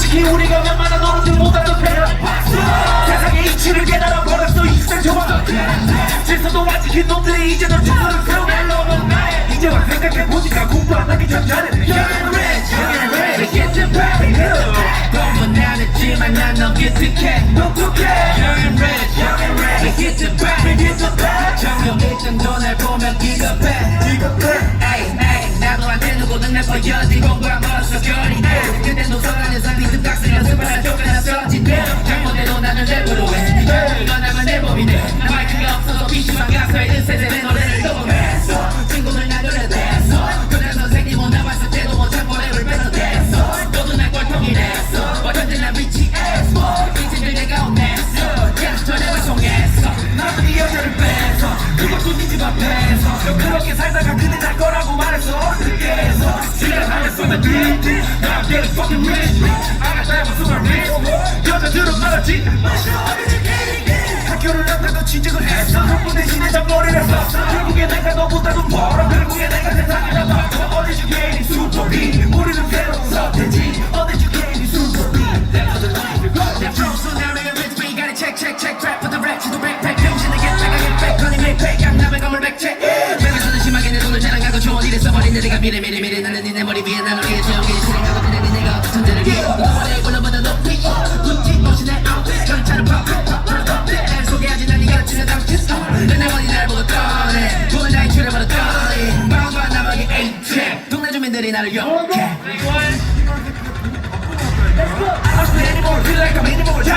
솔직히 우리가 웬만한 어른들 못하던 패야 세상의 이치를 깨달아 버렸어 좋아 질서도 안 지킨 놈들이 이제 널 질서를 세우네 나의 이제와 생각해보니까 공부 안 하기 전 잘해 and rich, and rich Get the back 너무 난 했지만 난 너무 익숙해 똑똑해 and rich, and rich Get the back, get the back 점점 일등도 날 보면 기겁해 기겁해 에이 에이 나도 안돼 누구는 날 보여지 공 네집 앞에서. 그렇게 살다가 그대 날 거라고 말했어. 어떻게해서. 시간 안에 쏘면 딜딜 나 getting fucking rich I got super rich 여자들은 말았지? 학교를 안 가도 취직을 했어. 공부 대신에 잡머리를 썼어. 결국에 내가 너보다 돈 벌어. 결국에 내가 바꿔 uneducated super B 우리는 주민들이 나를 욕해.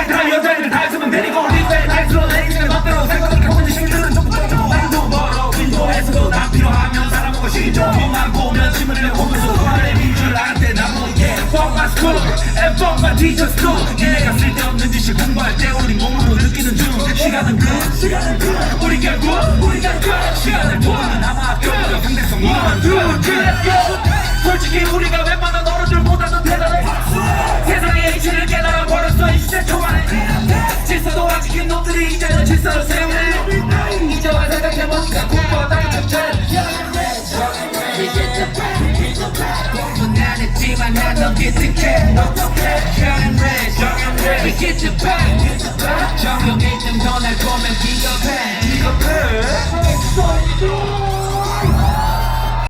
다 여자애들 다 있으면 데리고 리베 날스러운 애기가 멋대로 생각을 갖고 있는 심들은 전부 던지고 말도 멀어 윈도에서도 난 필요하면 살아보고 싶죠 몸만 보면 침을 내보 Teacher's school 니네가 쓸데없는 짓을 공부할 때 우리 몸으로 느끼는 중. 시간은 끝. 시간은 끝. 우리 결국 우리가 끝 시간을 보는 아마 끝 상대성. One two three let's go. 솔직히 우리가 웬만한 어른들보다는 대단해. 세상의 이치를 깨달아 버렸어 이 시대 초반에. 질서도 안 지킨 놈들이 이제는 질서를 세우네. 이제 와 생각해보니까 공부하다가 적절해 공부는 안 했지만 난 너무 익숙해 똑똑해 Young and rich, young and rich We get you back 정형 1등도 날 보면 기겁해 기겁해